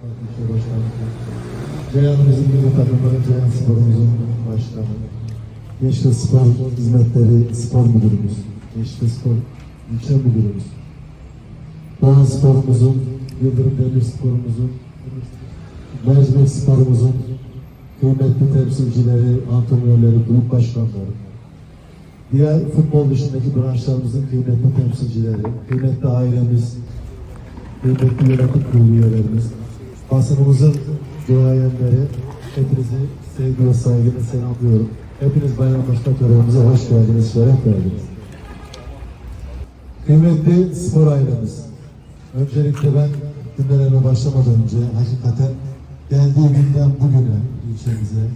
Başkanım. Ceyhan'ımızın milli takımları Ceyhan Spor'umuzun başkanı. Gençlik Spor Hizmetleri Spor Müdürümüz. Gençlik Spor İlçe Müdürümüz. Doğan Spor'umuzun, Yıldırım Demir Spor'umuzun, Mercimek Spor'umuzun kıymetli temsilcileri, antrenörleri, kulüp başkanları, diğer futbol dışındaki branşlarımızın kıymetli temsilcileri, kıymetli ailemiz, kıymetli yönetim kurulu üyelerimiz, basınımızın duayenleri, hepinizi sevgi ve saygıyla selamlıyorum. Hepiniz bayramlaşma törenimize hoş geldiniz, şeref verdiniz. Kıymetli spor ailemiz, öncelikle ben cümlelerime başlamadan önce hakikaten geldiği günden bugüne ilçemize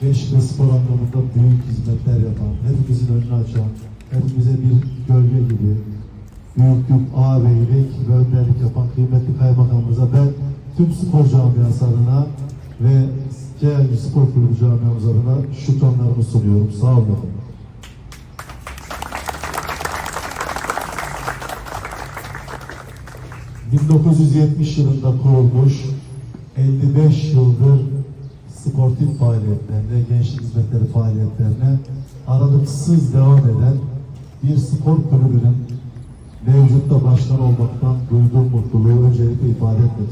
genç ve spor anlamında büyük hizmetler yapan, hepimizin önünü açan, hepimize bir gölge gibi büyüklük, ağabeylik ve önderlik tüm spor camiası adına ve Ceyhan Spor Kulübü camiamız adına şükranlarımı sunuyorum. Sağ olun efendim. 1970 yılında kurulmuş 55 yıldır sportif faaliyetlerine, gençlik hizmetleri faaliyetlerine aralıksız devam eden bir spor kulübünün mevcutta başkan olmaktan duyduğum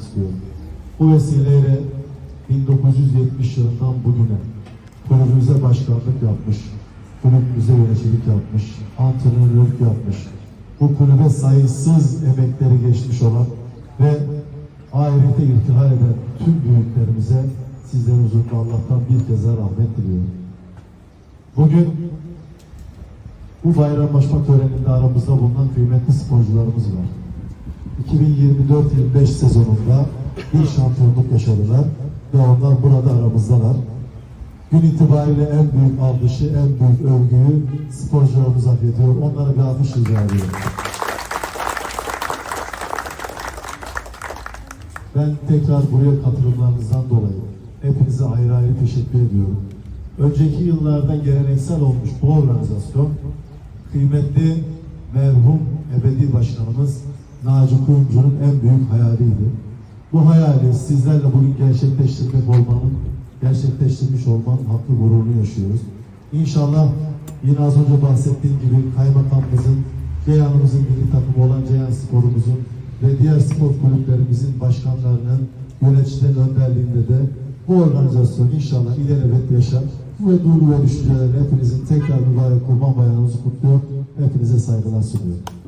istiyorum. Bu vesileyle 1970 yılından bugüne kulübümüze başkanlık yapmış, kulübümüze yöneticilik yapmış, antrenörlük yapmış, bu kulübe sayısız emekleri geçmiş olan ve ahirete irtihal eden tüm büyüklerimize sizlerin huzurunda Allah'tan bir kez rahmet diliyorum. Bugün bu bayramlaşma töreninde aramızda bulunan kıymetli sporcularımız var. 2024-25 sezonunda bir şampiyonluk yaşadılar ve onlar burada aramızdalar. Gün itibariyle en büyük alkışı, en büyük övgüyü sporcularımız hak ediyor. Onlara bir alkış rica ediyorum. Ben tekrar buraya katılımlarınızdan dolayı hepinize ayrı ayrı teşekkür ediyorum. Önceki yıllarda geleneksel olmuş bu organizasyon kıymetli merhum ebedi başkanımız Naci Kuyumcu'nun en büyük hayaliydi. Bu hayali sizlerle bugün gerçekleştirmek olmanın, gerçekleştirmiş olmanın haklı gururunu yaşıyoruz. İnşallah yine az önce bahsettiğim gibi kaymakamımızın, Ceyhan'ımızın milli takımı olan Ceyhan Spor'umuzun ve diğer spor kulüplerimizin başkanlarının, yöneticilerin önderliğinde de bu organizasyon inşallah ileride yaşar. Bu ve duygu ve düşüncelerle hepinizin tekrar mübarek kurban bayramınızı kutluyor. Hepinize saygılar sunuyorum.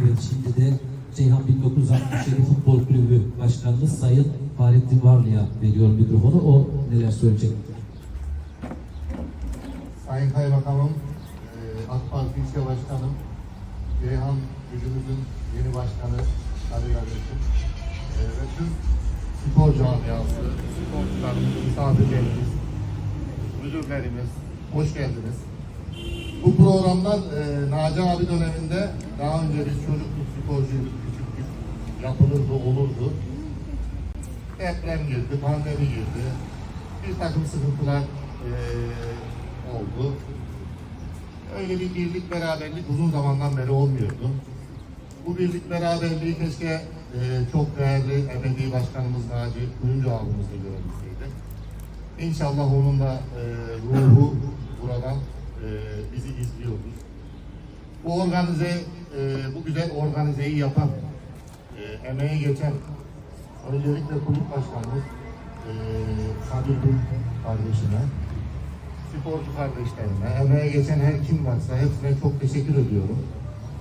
Evet şimdi de Ceyhan 1967 Futbol Kulübü Başkanı Sayın Fahrettin Varlı'ya veriyorum mikrofonu. O neler söyleyecek? Sayın Kaymakamım, e, AK Parti İlçe Başkanım, Ceyhan Gücümüzün yeni başkanı Ali kardeşim e, ve tüm spor camiası, sporcularımız, misafirlerimiz, müdürlerimiz, hoş geldiniz. Bu programlar e, Naci abi döneminde daha önce biz çocukluk sporcuyduk, küçüktük, yapılırdı, olurdu. Deprem girdi, pandemi girdi. Bir takım sıkıntılar e, oldu. Öyle bir birlik beraberlik uzun zamandan beri olmuyordu. Bu birlik beraberliği keşke e, çok değerli ebedi başkanımız Naci Kuyumcu abimizle görebilseydi. İnşallah onun da e, ruhu buradan e, bizi izliyordur. Bu organize, e, bu güzel organizeyi yapan, e, emeğe geçen öncelikle kulüp başkanımız e, Sabir Gül kardeşime, sporcu kardeşlerime, emeğe geçen her kim varsa hepsine çok teşekkür ediyorum.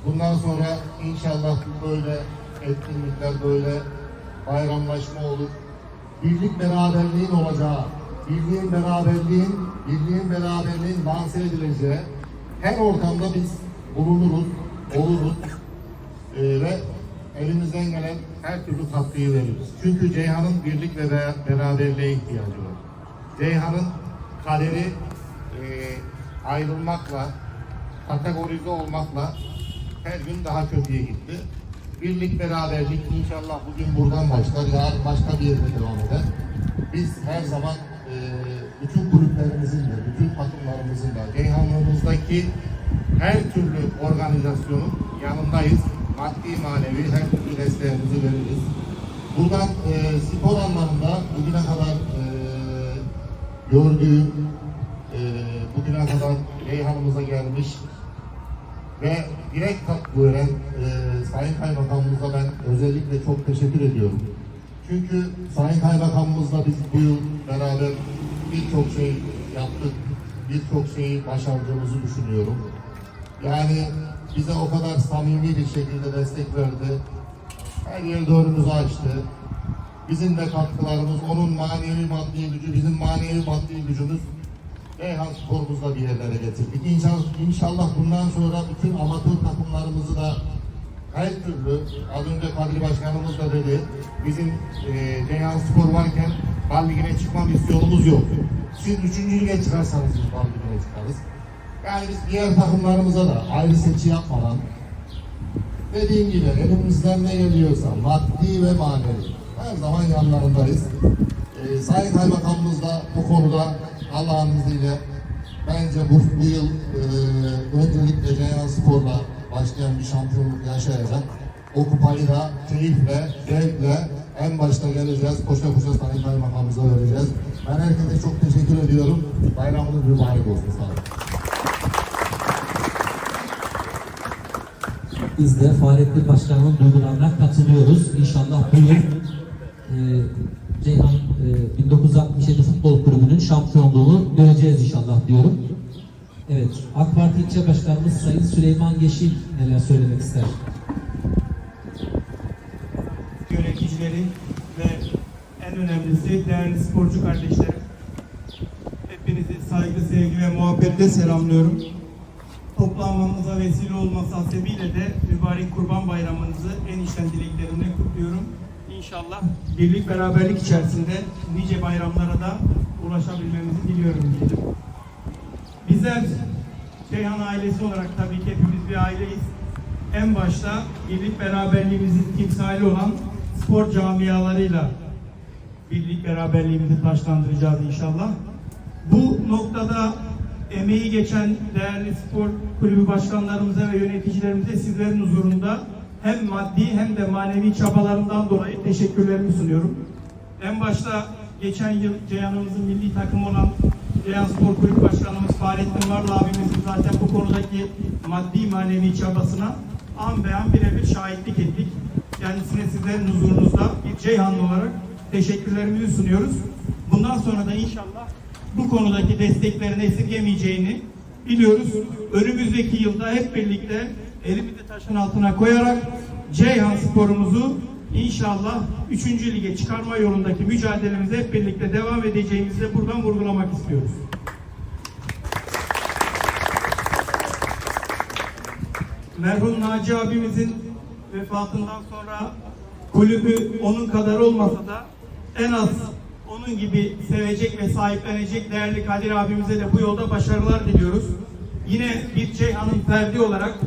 Bundan sonra inşallah böyle etkinlikler, böyle bayramlaşma olur. Birlik beraberliğin olacağı, birliğin beraberliğin, birliğin beraberliğin lanse edileceği her ortamda biz bulunuruz, oluruz Ee, ve elimizden gelen her türlü katkıyı veririz. Çünkü Ceyhan'ın birlik ve be- beraberliğe ihtiyacı var. Ceyhan'ın kaderi e, ayrılmakla, kategorize olmakla her gün daha kötüye gitti. Birlik, beraberlik inşallah bugün buradan başlar, yarın başka bir yerde devam eder. Biz her zaman bütün kulüplerimizin de, bütün takımlarımızın da, Ceyhanlığımızdaki her türlü organizasyonun yanındayız. maddi manevi her türlü desteğimizi veririz. Buradan e, spor anlamında bugüne kadar e, gördüğüm, e, bugüne kadar Reyhan'ımıza gelmiş ve direkt katkı veren e, Sayın Kaymakamımıza ben özellikle çok teşekkür ediyorum. Çünkü Sayın Kaymakamımızla biz bu yıl beraber birçok şey yaptık, birçok şeyi başardığımızı düşünüyorum. Yani bize o kadar samimi bir şekilde destek verdi. Her yerde önümüzü açtı. Bizim de katkılarımız, onun manevi maddi gücü, bizim manevi maddi gücümüz Reyhan sporumuzla bir yerlere getirdik. İnşallah, inşallah bundan sonra bütün amatör takımlarımızı da her türlü, az önce Kadri Başkanımız da dedi, bizim e, Reyhan Spor varken Bal Ligi'ne çıkma misyonumuz yok. Siz üçüncü lige çıkarsanız biz Bal çıkarız. Yani biz diğer takımlarımıza da ayrı seçi yapmadan dediğim gibi elimizden ne geliyorsa maddi ve manevi her zaman yanlarındayız. Ee, Sayın Kaymakamımız da bu konuda Allah'ın izniyle bence bu, bu yıl e, öncelikle Ceyhan Spor'la başlayan bir şampiyonluk yaşayacak. O kupayı da keyifle, zevkle en başta geleceğiz. Koşa koşa Sayın Kaymakamımıza vereceğiz. Ben herkese çok teşekkür ediyorum. Bayramınız mübarek olsun. Sağ olun. Biz de Fahrettin Başkan'ın duygularına katılıyoruz. İnşallah bu yıl e, Ceyhan e, 1967 Futbol Kulübü'nün şampiyonluğunu göreceğiz inşallah diyorum. Evet, AK Parti İlçe Başkanımız Sayın Süleyman Yeşil neler söylemek ister? Yöneticileri ve en önemlisi değerli sporcu kardeşlerim. Hepinizi saygı, sevgi ve muhabbetle selamlıyorum. Toplanmamıza vesile olması hasebiyle de mübarek Kurban Bayramınızı en içten dileklerimle kutluyorum. İnşallah birlik beraberlik içerisinde nice bayramlara da ulaşabilmemizi diliyorum diyelim. Bizler Ceyhan ailesi olarak tabii ki hepimiz bir aileyiz. En başta birlik beraberliğimizin timsali olan spor camialarıyla birlik beraberliğimizi taşlandıracağız inşallah. Bu noktada emeği geçen değerli spor kulübü başkanlarımıza ve yöneticilerimize sizlerin huzurunda hem maddi hem de manevi çabalarından dolayı teşekkürlerimi sunuyorum. En başta geçen yıl Ceyhan'ımızın milli takımı olan Ceyhan Spor Kulübü Başkanımız Fahrettin Varlı abimizin zaten bu konudaki maddi manevi çabasına an be an birebir şahitlik ettik. Kendisine sizlerin huzurunuzda bir Ceyhanlı olarak teşekkürlerimizi sunuyoruz. Bundan sonra da inşallah bu konudaki desteklerini esirgemeyeceğini biliyoruz. Önümüzdeki yılda hep birlikte elimizi taşın altına koyarak Ceyhan sporumuzu inşallah 3. lige çıkarma yolundaki mücadelemize hep birlikte devam edeceğimizi de buradan vurgulamak istiyoruz. Merhum Naci abimizin vefatından sonra kulübü onun kadar olmasa da en az onun gibi sevecek ve sahiplenecek değerli Kadir abimize de bu yolda başarılar diliyoruz. Yine bir Ceyhan'ın ferdi olarak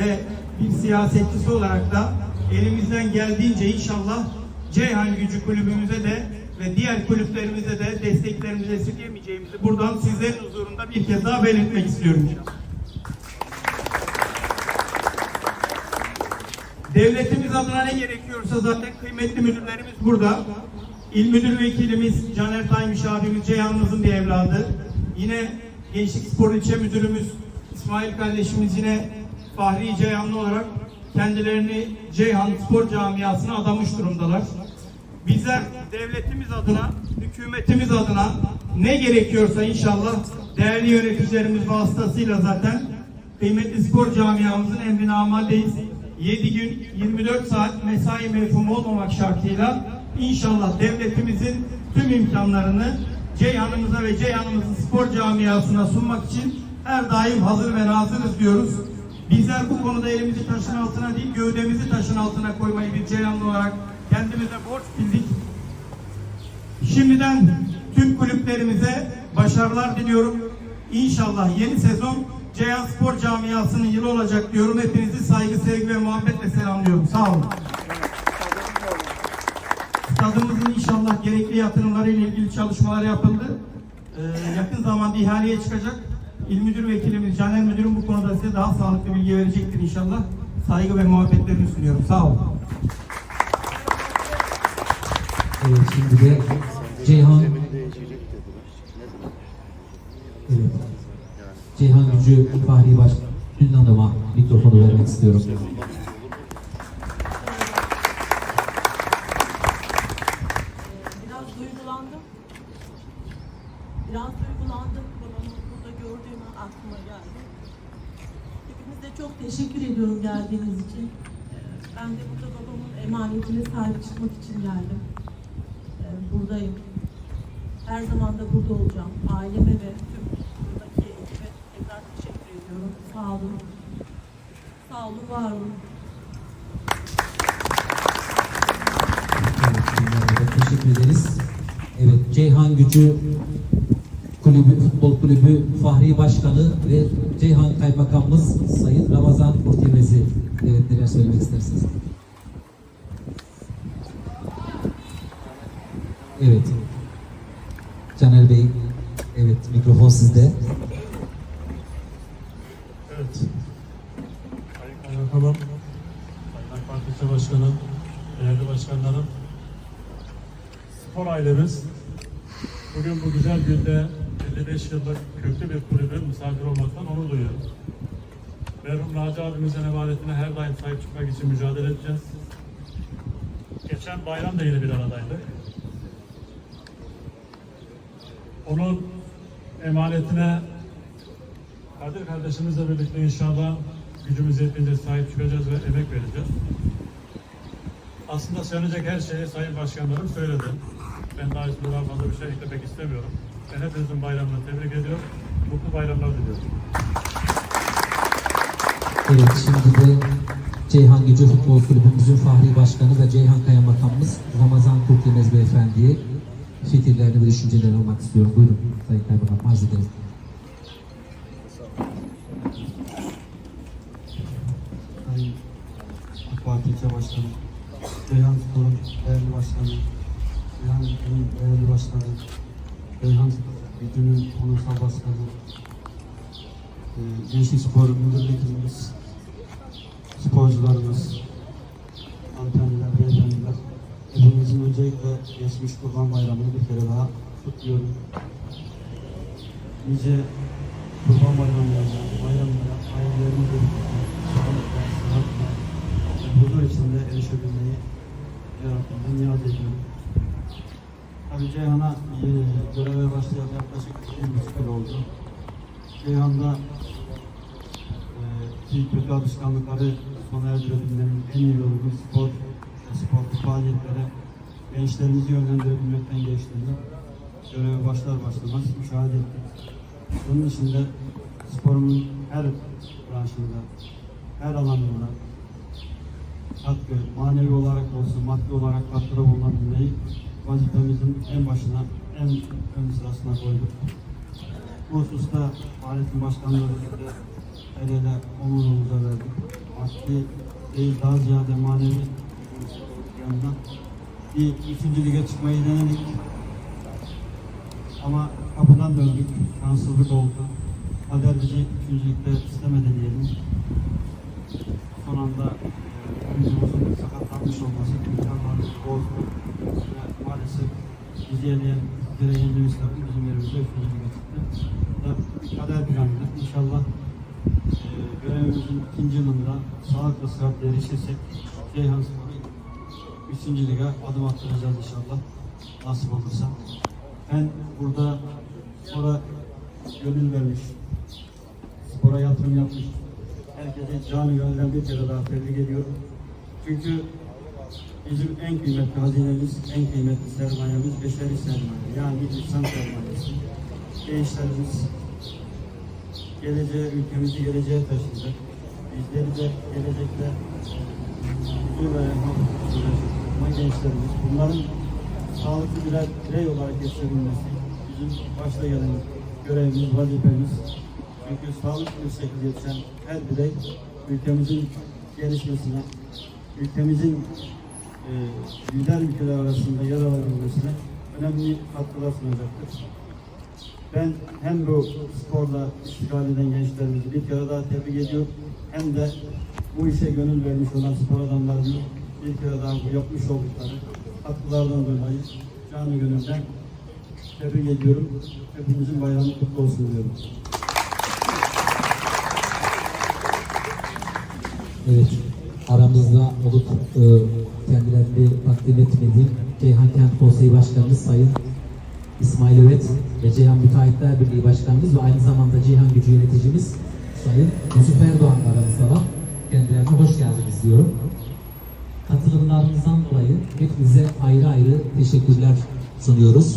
ve bir siyasetçisi olarak da elimizden geldiğince inşallah Ceyhan Gücü kulübümüze de ve diğer kulüplerimize de desteklerimizi esirgemeyeceğimizi buradan sizlerin huzurunda bir kez daha belirtmek istiyorum Devletimiz adına ne gerekiyorsa zaten kıymetli müdürlerimiz burada. İl Müdür Vekilimiz Caner Taymış abimiz Ceyhan'ımızın bir evladı. Yine Gençlik Spor İlçe Müdürümüz İsmail kardeşimiz yine Fahri Ceyhanlı olarak kendilerini Ceyhan Spor Camiası'na adamış durumdalar. Bizler devletimiz adına, hükümetimiz adına ne gerekiyorsa inşallah değerli yöneticilerimiz vasıtasıyla zaten kıymetli spor camiamızın emrine amadeyiz. 7 gün 24 saat mesai mefhumu olmamak şartıyla inşallah devletimizin tüm imkanlarını Ceyhan'ımıza ve Ceyhan'ımızın spor camiasına sunmak için her daim hazır ve hazırız diyoruz. Bizler bu konuda elimizi taşın altına değil gövdemizi taşın altına koymayı bir Ceyhanlı olarak kendimize borç bildik. Şimdiden tüm kulüplerimize başarılar diliyorum. İnşallah yeni sezon Ceyhan Spor Camiası'nın yılı olacak diyorum. Hepinizi saygı, sevgi ve muhabbetle selamlıyorum. Sağ olun. Stadımızın inşallah gerekli yatırımlarıyla ilgili çalışmalar yapıldı. Ee, yakın zamanda ihaleye çıkacak. İl Müdür Vekilimiz Caner Müdürüm bu konuda size daha sağlıklı bilgi verecektir inşallah. saygı ve muhabbetlerimi sunuyorum. Sağ olun. Evet şimdi de Ceyhan Evet. Ceyhan Gücü Fahri Başkan Tülin Hanım'a mikrofonu vermek istiyorum. Biraz duygulandım. Biraz duygulandım. Babamı burada gördüğüm aklıma geldi. Hepinize çok teşekkür ediyorum geldiğiniz için. Ben de burada babamın emanetine sahip için geldim. Ee, Buradayım. Her zaman da burada olacağım. Aileme ve tüm buradaki ekibe tekrar teşekkür ediyorum. Sağ olun. Olun, var olun. Evet, teşekkür ederiz. Evet, Ceyhan Gücü Kulübü, Futbol Kulübü Fahri Başkanı ve Ceyhan Kaymakamımız Sayın Ramazan Kurtiyemezi. Evet, neler söylemek istersiniz? Evet. Caner Bey, evet mikrofon sizde. Evet. Sayın Kaymakamım, Sayın AK Parti İlçe Başkanım, değerli başkanlarım, spor ailemiz bugün bu güzel günde 55 yıllık köklü bir kulübün misafir olmaktan onur duyuyorum. Merhum Naci abimizin emanetine her daim sahip çıkmak için mücadele edeceğiz. Geçen bayram da yine bir aradaydık. Onun emanetine Kadir kardeşimizle birlikte inşallah gücümüz yettiğince sahip çıkacağız ve emek vereceğiz. Aslında söyleyecek her şeyi Sayın Başkanlarım söyledi. Ben daha üstüne daha fazla bir şey eklemek istemiyorum. Ben hepinizin bayramını tebrik ediyorum. Mutlu bayramlar diliyorum. Evet, şimdi de Ceyhan Gücü Futbol Kulübümüzün Fahri Başkanı ve Ceyhan Kaymakamımız Ramazan Kurtiyemez Beyefendi'ye fikirlerini ve düşüncelerini almak istiyorum. Buyurun Sayın Kaymakam, arz ederiz. Sayın AK Parti Başkanı, Ceyhan Spor'un değerli başkanı, Ceyhan Gücü'nün değerli başkanı, Ceyhan Gücü'nün onursal başkanı, e, Gençlik Spor Müdür Vekilimiz, sporcularımız, hanımefendiler, beyefendiler, hepinizin öncelikle geçmiş Kurban Bayramı'nı bir kere daha kutluyorum. Nice Kurban Bayramlarına, bayramlara, ailelerimize sağlıkla, sıhhatle, huzur içinde erişebilmeyi Yarabbimden niyaz ediyorum. Tabii Ceyhan'a e, göreve başlayalı yaklaşık bir buçuk oldu. Ceyhan'da e, ki kötü alışkanlıkları sona erdirebilmenin en iyi yolu spor ve sportif faaliyetlere gençlerimizi yönlendirebilmekten geçtiğini göreve başlar başlamaz müşahede ettik. Bunun için de sporumun her branşında, her alanında katkı, manevi olarak olsun, maddi olarak katkıda bulunabilmeyi vazifemizin en başına, en ön sırasına koyduk. Bu hususta Fahrettin Başkan'la birlikte el ele omuz omuza verdik. Maddi değil daha ziyade manevi yanına bir üçüncü lige çıkmayı denedik. Ama kapıdan döndük. Şanssızlık oldu. Kader bizi üçüncülükte istemedi diyelim. Son anda oyuncumuzun sakatlanmış olması imkanlarımızı bozdu. Ve maalesef bizi eleyen derecemiz takım bizim yerimizde. Bu da kader planıdır. İnşallah e, görevimizin ikinci yılında sağlıkla sıhhatle erişirsek Ceyhan Spor'u üçüncü lige adım attıracağız inşallah. Nasip olursa. Ben burada spora gönül vermiş, spora yatırım yapmış, herkese canı gönülden bir kere daha tebrik ediyorum. Çünkü bizim en kıymetli hazinemiz, en kıymetli sermayemiz beşeri sermaye. Yani insan sermayesi. Gençlerimiz geleceğe, ülkemizi geleceğe taşıyacak. Bizleri de gelecekte huzur ve ama gençlerimiz. Bunların sağlıklı birer birey olarak yetişebilmesi bizim başta gelen görevimiz, vazifemiz. Çünkü sağlıklı bir şekilde yetişen her birey ülkemizin gelişmesine, ülkemizin e, lider ülkeler arasında yer alabilmesine önemli katkılar sunacaktır. Ben hem bu sporla iştigal eden gençlerimizi bir kere daha tebrik ediyorum hem de bu işe gönül vermiş olan spor adamlarının bir kere daha bu yapmış oldukları katkılardan dolayı canı gönülden tebrik ediyorum. Hepimizin bayramı kutlu olsun diyorum. Evet, aramızda olup e, kendilerini takdim etmediğim Ceyhan Kent Konseyi Başkanımız Sayın İsmail Övet ve Ceyhan Müteahhitler Birliği Başkanımız ve aynı zamanda Ceyhan Gücü Yöneticimiz Sayın Yusuf Erdoğan da aramızda var. Kendilerine hoş geldiniz diyorum. Katılımlarınızdan dolayı hepinize ayrı ayrı teşekkürler sunuyoruz.